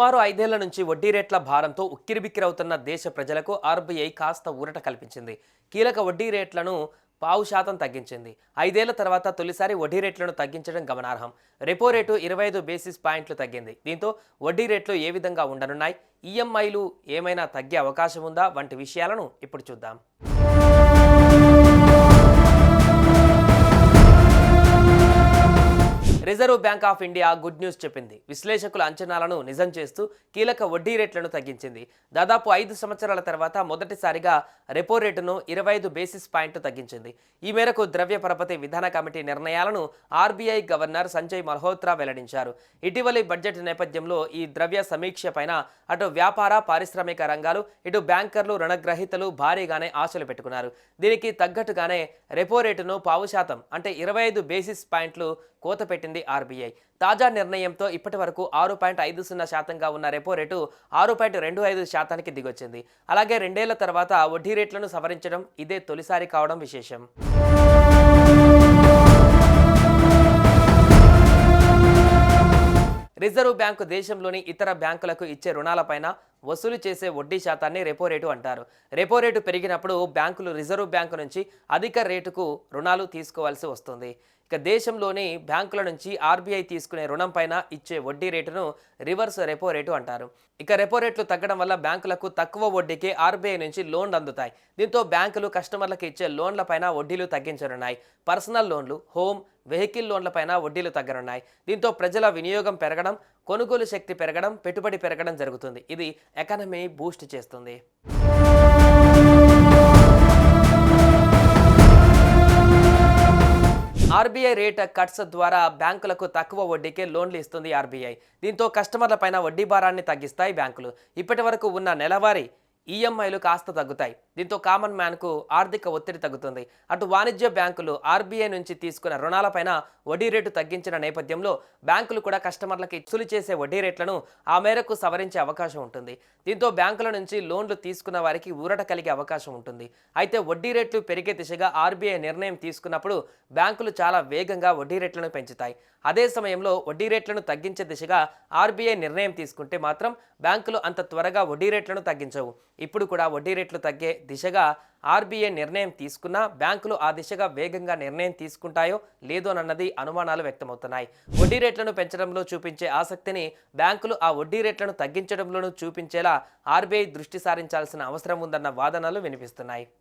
సుమారు ఐదేళ్ళ నుంచి వడ్డీ రేట్ల భారంతో ఉక్కిరిబిక్కిరవుతున్న దేశ ప్రజలకు ఆర్బీఐ కాస్త ఊరట కల్పించింది. కీలక వడ్డీ రేట్లను పావు శాతం తగ్గించింది. ఐదేళ్ళ తర్వాత తొలిసారి వడ్డీ రేట్లను తగ్గించడం గమనార్హం. రెపో రేటు ఇరవై ఐదు బేసిస్ పాయింట్లు తగ్గింది. దీంతో వడ్డీ రేట్లు ఏ విధంగా ఉండనున్నాయి? ఈఎంఐలు ఏమైనా తగ్గే అవకాశం ఉందా? వంటి విషయాలను ఇప్పుడు చూద్దాం. Reserve Bank of India good news చెప్పింది. విశ్లేషకుల అంచనాలను నిజం చేస్తూ కీలక వడ్డీ రేట్లను తగ్గించింది. దాదాపు ఐదు సంవత్సరాల తర్వాత మొదటిసారిగా రెపో రేటును ఇరవై ఐదు బేసిస్ పాయింట్లు తగ్గించింది. ఈ మేరకు ద్రవ్య పరపతి విధాన కమిటీ నిర్ణయాలను ఆర్బీఐ గవర్నర్ సంజయ్ మల్హోత్రా వెల్లడించారు. ఇటీవలి బడ్జెట్ నేపథ్యంలో ఈ ద్రవ్య సమీక్ష పైన అటు వ్యాపార పారిశ్రామిక రంగాలు ఇటు బ్యాంకర్లు రుణగ్రహీతలు భారీగానే ఆశలు పెట్టుకున్నారు. దీనికి తగ్గట్టుగానే రెపో రేటును పావు శాతం అంటే ఇరవై ఐదు బేసిస్ పాయింట్లు కోత పెట్టింది ఆర్బీఐ. తాజా నిర్ణయంతో ఇప్పటి వరకు ఆరు పాయింట్ ఐదు సున్నా శాతంగా ఉన్న రెపో రేటు ఆరు పాయింట్ రెండు ఐదు శాతానికి దిగొచ్చింది. అలాగే రెండేళ్ళ తర్వాత వడ్డీ రేట్లను సవరించడం ఇదే తొలిసారి కావడం విశేషం. రిజర్వ్ బ్యాంకు దేశంలోని ఇతర బ్యాంకులకు ఇచ్చే రుణాలపైన వసూలు చేసే వడ్డీ శాతాన్ని రెపో రేటు అంటారు. రెపో రేటు పెరిగినప్పుడు బ్యాంకులు రిజర్వ్ బ్యాంకు నుంచి అధిక రేటుకు రుణాలు తీసుకోవాల్సి వస్తుంది. ఇక దేశంలోని బ్యాంకుల నుంచి ఆర్బీఐ తీసుకునే రుణం పైన ఇచ్చే వడ్డీ రేటును రివర్స్ రెపో రేటు అంటారు. ఇక రెపో రేట్లు తగ్గడం వల్ల బ్యాంకులకు తక్కువ వడ్డీకే ఆర్బీఐ నుంచి లోన్లు అందుతాయి. దీంతో బ్యాంకులు కస్టమర్లకు ఇచ్చే లోన్లపైన వడ్డీలు తగ్గించనున్నాయి. పర్సనల్ లోన్లు హోమ్ వెహికల్ లోన్లపైన వడ్డీలు తగ్గనున్నాయి. దీంతో ప్రజల వినియోగం పెరగడం కొనుగోలు శక్తి పెరగడం పెట్టుబడి పెరగడం జరుగుతుంది. ఇది ఎకానమీ బూస్ట్ చేస్తుంది. ఆర్బీఐ రేట్ కట్స్ ద్వారా బ్యాంకులకు తక్కువ వడ్డీకే లోన్లు ఇస్తుంది ఆర్బీఐ. దీంతో కస్టమర్లపైన వడ్డీ భారాన్ని తగ్గిస్తాయి బ్యాంకులు. ఇప్పటి వరకు ఉన్న నెలవారీ ఈఎంఐలు కాస్త తగ్గుతాయి. దీంతో కామన్ మ్యాన్కు ఆర్థిక ఒత్తిడి తగ్గుతుంది. అటు వాణిజ్య బ్యాంకులు ఆర్బీఐ నుంచి తీసుకున్న రుణాలపైన వడ్డీ రేటు తగ్గించిన నేపథ్యంలో బ్యాంకులు కూడా కస్టమర్లకి ఇచ్చులు చేసే వడ్డీ రేట్లను ఆ మేరకు సవరించే అవకాశం ఉంటుంది. దీంతో బ్యాంకుల నుంచి లోన్లు తీసుకున్న వారికి ఊరట కలిగే అవకాశం ఉంటుంది. అయితే వడ్డీ రేట్లు పెరిగే దిశగా ఆర్బీఐ నిర్ణయం తీసుకున్నప్పుడు బ్యాంకులు చాలా వేగంగా వడ్డీ రేట్లను పెంచుతాయి. అదే సమయంలో వడ్డీ రేట్లను తగ్గించే దిశగా ఆర్బీఐ నిర్ణయం తీసుకుంటే మాత్రం బ్యాంకులు అంత త్వరగా వడ్డీ రేట్లను తగ్గించవు. ఇప్పుడు కూడా వడ్డీ రేట్లు తగ్గే దిశగా ఆర్బీఐ నిర్ణయం తీసుకున్నా బ్యాంకులు ఆ దిశగా వేగంగా నిర్ణయం తీసుకుంటాయో లేదోనన్నది అనుమానాలు వ్యక్తమవుతున్నాయి. వడ్డీ రేట్లను పెంచడంలో చూపించే ఆసక్తిని బ్యాంకులు ఆ వడ్డీ రేట్లను తగ్గించడంలోనూ చూపించేలా ఆర్బీఐ దృష్టి సారించాల్సిన అవసరం ఉందన్న వాదనలు వినిపిస్తున్నాయి.